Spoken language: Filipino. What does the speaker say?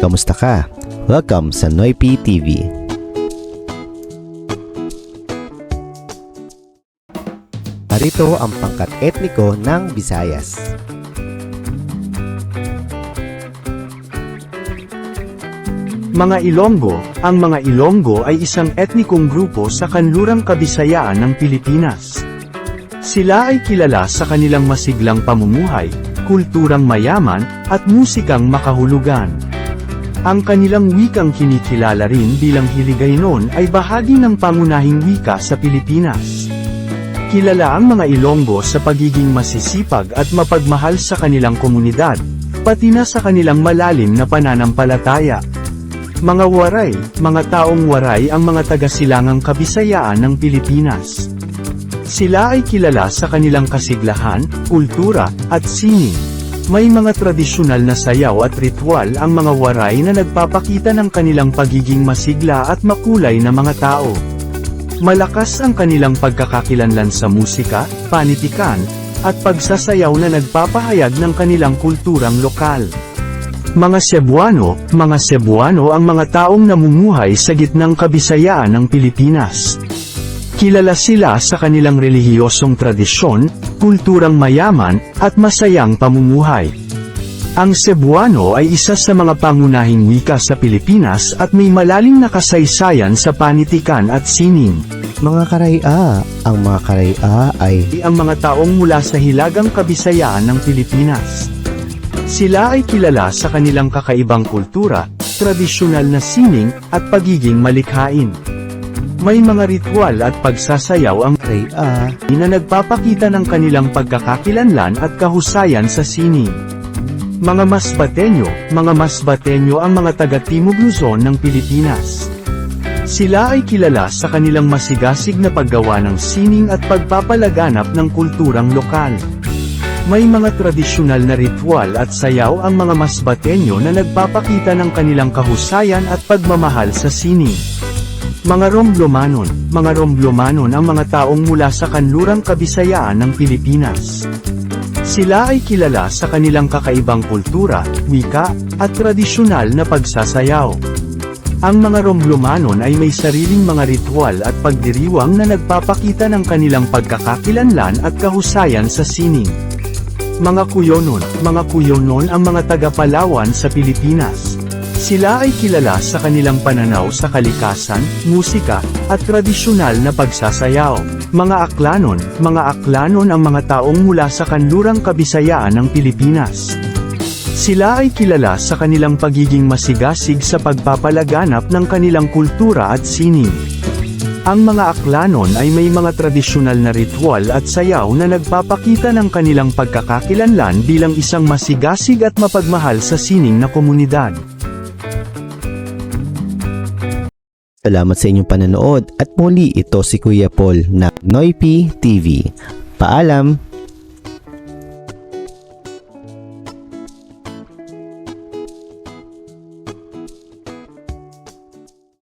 Kamusta ka? Welcome sa Noypi TV. Narito ang pangkat etniko ng Visayas. Mga Ilonggo Ang mga Ilonggo ay isang etnikong grupo sa kanlurang kabisayaan ng Pilipinas. Sila ay kilala sa kanilang masiglang pamumuhay, kulturang mayaman, at musikang makahulugan. Ang kanilang wikang kinikilala rin bilang Hiligaynon ay bahagi ng pangunahing wika sa Pilipinas. Kilala ang mga Ilonggo sa pagiging masisipag at mapagmahal sa kanilang komunidad, pati na sa kanilang malalim na pananampalataya. Mga waray, mga taong waray ang mga taga-silangang kabisayaan ng Pilipinas. Sila ay kilala sa kanilang kasiglahan, kultura, at sining. May mga tradisyonal na sayaw at ritual ang mga waray na nagpapakita ng kanilang pagiging masigla at makulay na mga tao. Malakas ang kanilang pagkakakilanlan sa musika, panitikan, at pagsasayaw na nagpapahayag ng kanilang kulturang lokal. Mga Cebuano, mga Cebuano ang mga taong namumuhay sa gitnang kabisayaan ng Pilipinas. Kilala sila sa kanilang relihiyosong tradisyon, kulturang mayaman, at masayang pamumuhay. Ang Cebuano ay isa sa mga pangunahing wika sa Pilipinas at may malalim na kasaysayan sa panitikan at sining. Mga karaya, ang mga karaya ay ang mga taong mula sa hilagang kabisayaan ng Pilipinas. Sila ay kilala sa kanilang kakaibang kultura, tradisyonal na sining, at pagiging malikhain. May mga ritual at pagsasayaw ang karaya, na nagpapakita ng kanilang pagkakakilanlan at kahusayan sa sining. Mga Masbateño, mga Masbateño ang mga taga Timog Luzon ng Pilipinas. Sila ay kilala sa kanilang masigasig na paggawa ng sining at pagpapalaganap ng kulturang lokal. May mga tradisyonal na ritual at sayaw ang mga Masbateño na nagpapakita ng kanilang kahusayan at pagmamahal sa sining. Mga Romblomanon, mga Romblomanon ang mga taong mula sa kanlurang kabisayaan ng Pilipinas. Sila ay kilala sa kanilang kakaibang kultura, wika, at tradisyonal na pagsasayaw. Ang mga Romblomanon ay may sariling mga ritual at pagdiriwang na nagpapakita ng kanilang pagkakakilanlan at kahusayan sa sining. Mga Kuyonon, mga Kuyonon ang mga taga-Palawan sa Pilipinas. Sila ay kilala sa kanilang pananaw sa kalikasan, musika, at tradisyonal na pagsasayaw. Mga Aklanon, mga Aklanon ang mga taong mula sa kanlurang kabisayaan ng Pilipinas. Sila ay kilala sa kanilang pagiging masigasig sa pagpapalaganap ng kanilang kultura at sining. Ang mga Aklanon ay may mga tradisyonal na ritual at sayaw na nagpapakita ng kanilang pagkakakilanlan bilang isang masigasig at mapagmahal sa sining na komunidad. Salamat sa inyong panonood at muli ito si Kuya Paul na Noypi TV. Paalam!